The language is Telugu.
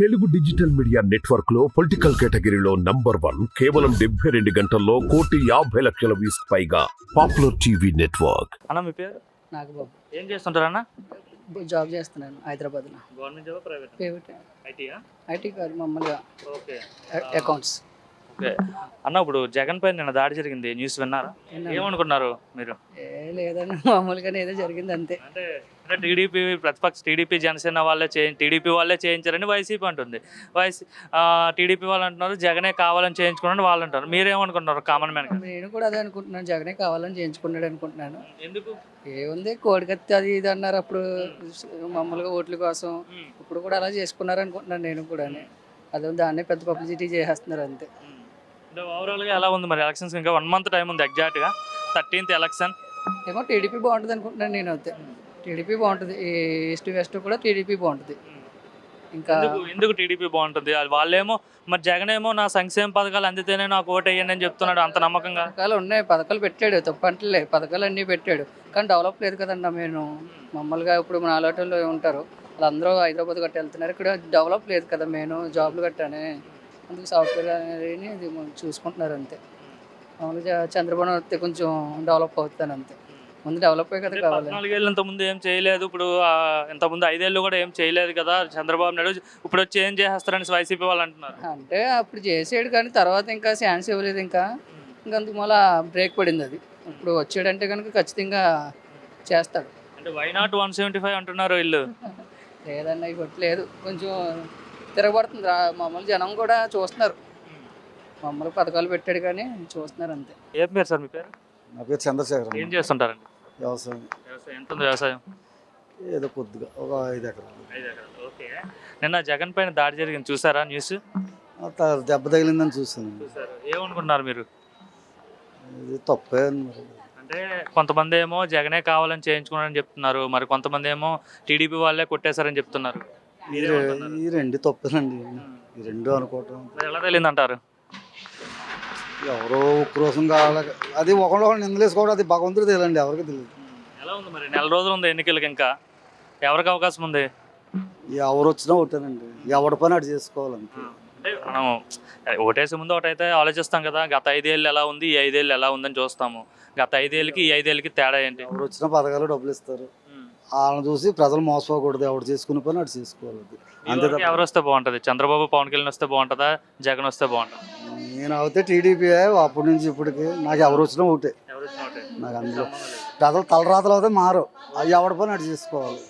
తెలుగు డిజిటల్ మీడియా నెట్వర్క్లో పొలిటికల్ కేటగిరీలో నంబర్ వన్ కేవలం డెబ్బై రెండు గంటల్లో కోటి యాభై లక్షల వ్యూస్ పైగా పాపులర్ టీవీ నెట్వర్క్. అన్న మీ పేరు? నాగబాబు. ఏం చేస్తుంటారు అన్న జాబ్ చేస్తున్నాను హైదరాబాద్లో. Government job private? ప్రైవేట్. ఐటీయా? ఐటీ కాదు మామూలుగా ఓకే. అకౌంట్స్. ఓకే. అన్న ఇప్పుడు జగన్ పైన నిన్న దాడి జరిగింది. న్యూస్ విన్నారా. ఏమనుకున్నారు మీరు? ఏ లేదని మామూలుగానే ఏదో జరిగింది అంతే. అంటే టీడీపీ ప్రతిపక్ష టీడీపీ జనసేన వాళ్ళే చే టీడీపీ వాళ్ళే చేయించారని వైసీపీ అంటుంది. వైసీ టీడీపీ వాళ్ళు అంటున్నారు జగనే కావాలని చేయించుకున్నాను వాళ్ళు అంటారు మీరేమనుకుంటున్నారు కామన్ మ్యాన్ నేను కూడా అదే అనుకుంటున్నాను. జగనే కావాలని చేయించుకున్నాడు అనుకుంటున్నాను. ఎందుకు? ఏముంది కోడికత్తి అది ఇది అన్నారు అప్పుడు. మామూలుగా ఓట్ల కోసం. ఇప్పుడు కూడా అలా చేసుకున్నారు అనుకుంటున్నాను నేను కూడా అదే దాన్నే పెద్ద పబ్లిసిటీ చేసేస్తున్నారు అంతే. ఓవరాల్గా ఎలా ఉంది మరి ఎలక్షన్స్ ఇంకా వన్ మంత్ టైం ఉంది ఎగ్జాక్ట్గా థర్టీన్త్ ఎలక్షన్ ఏమో టీడీపీ బాగుంటుంది అనుకుంటున్నాను నేను అయితే. టీడీపీ బాగుంటుంది. ఈస్ట్ వెస్ట్ కూడా టీడీపీ బాగుంటుంది. ఇంకా ఎందుకు ఎందుకు టీడీపీ బాగుంటుంది? అది వాళ్ళేమో మరి జగన్ ఏమో నా సంక్షేమ పథకాలు అందితేనే నాకు ఓటు వేయండి అని చెప్తున్నాడు అంత నమ్మకంగా. పథకాలు ఉన్నాయి. పథకాలు పెట్టాడు. తప్పు అంటలే పథకాలు అన్నీ పెట్టాడు. కానీ డెవలప్ లేదు కదండి మేము మామూలుగా ఇప్పుడు మన ఆలోటంలో ఉంటారు వాళ్ళందరూ హైదరాబాద్ గట్ట వెళ్తున్నారు. ఇక్కడ డెవలప్ లేదు కదా నేను. జాబ్లు కట్టానే. అందుకు సాఫ్ట్వేర్ అనేది చూసుకుంటున్నారు అంతే. మామూలుగా చంద్రబాబు వస్తే కొంచెం డెవలప్ అవుతాను అంతే. ముందు డెవలప్ అయ్యే కదా కావాలి. పద్నాలుగేళ్ళు ఇంత ముందు ఏం చేయలేదు ఇప్పుడు ఆ, ఇంత ముందు ఐదేళ్ళు కూడా ఏం చేయలేదు కదా చంద్రబాబు నాయుడు. ఇప్పుడు వచ్చి ఏం చేసేస్తారని వైసీపీ వాళ్ళు అంటున్నారు. అంటే అప్పుడు చేసాడు కానీ తర్వాత ఇంకా ఛాన్స్ ఇవ్వలేదు ఇంకా. ఇంకా అందుకు మళ్ళీ బ్రేక్ పడింది అది. ఇప్పుడు వచ్చాడంటే కనుక ఖచ్చితంగా చేస్తాడు. అంటే why not one seventy five అంటున్నారు వీళ్ళు? లేదన్న ఇవ్వట్లేదు. కొంచెం తిరగబడుతుంది. రా మామూలు జనం కూడా చూస్తున్నారు. మామూలు పథకాలు పెట్టాడు కానీ చూస్తున్నారు అంతే. ఏం పేరు సార్ మీ పేరు? నా పేరు చంద్రశేఖర్ ఏం చేస్తుంటారండి? వ్యవసాయం. వ్యవసాయం. ఎంత ఉంది వ్యవసాయం? ఏదో కొద్దిగా ఒక ఐదు ఎకరాలు. ఐదు ఎకరాలు. ఓకే. నిన్న జగన్ పైన దాడి జరిగింది. చూసారా న్యూస్? దెబ్బ తగిలిందని చూసాను చూసారు. ఏమనుకున్నారు మీరు? ఇది తప్పే మరి. అంటే కొంతమంది ఏమో జగనే కావాలని చేయించుకున్నారని చెప్తున్నారు. మరి కొంతమంది ఏమో టీడీపీ వాళ్ళే కొట్టేశారని చెప్తున్నారు. ఈ రెండు తప్పేనండి ఈ రెండు అనుకోవటం. మరి ఎలా తెలియదు అంటారు ఎవరో ఉక్రోషం కావాలి? అది ఒకళ్ళు ఒకళ్ళు నిందలేసుకోవడం అది భగవంతుడు తెలియండి ఎవరికి తెలియదు ఎలా ఉంది మరి? నెల రోజులు ఉంది ఎన్నికలకి ఇంకా. ఎవరికి అవకాశం ఉంది? ఎవరు వచ్చినా ఒకటేనండి. ఎవడి పని అటు చేసుకోవాలంతే అంటే మనం ఓటేసే ముందు ఒకటైతే ఆలోచిస్తాం కదా గత ఐదేళ్ళు ఎలా ఉంది ఈ ఐదేళ్ళు ఎలా ఉందని చూస్తాము. గత ఐదేళ్ళకి ఈ ఐదేళ్ళకి తేడా ఏంటి? ఎవరు వచ్చినా పథకాలు డబ్బులు ఇస్తారు. వాళ్ళని చూసి ప్రజలు మోసపోకూడదు ఎవడు చేసుకునే పని అటు చేసుకోవాలి. అంతే తప్ప ఎవరు వస్తే బాగుంటది? చంద్రబాబు పవన్ కళ్యాణ్ వస్తే బాగుంటుందా? జగన్ వస్తే బాగుంటుంది? నేను అయితే టీడీపీ అప్పటి నుంచి ఇప్పటికి నాకు ఎవరు వచ్చినా ఒకటే. ఎవరు. నాకు అందులో. ప్రజలు తలరాతలు అయితే మారు. అవి ఎవడి పని అటు చేసుకోవాలి.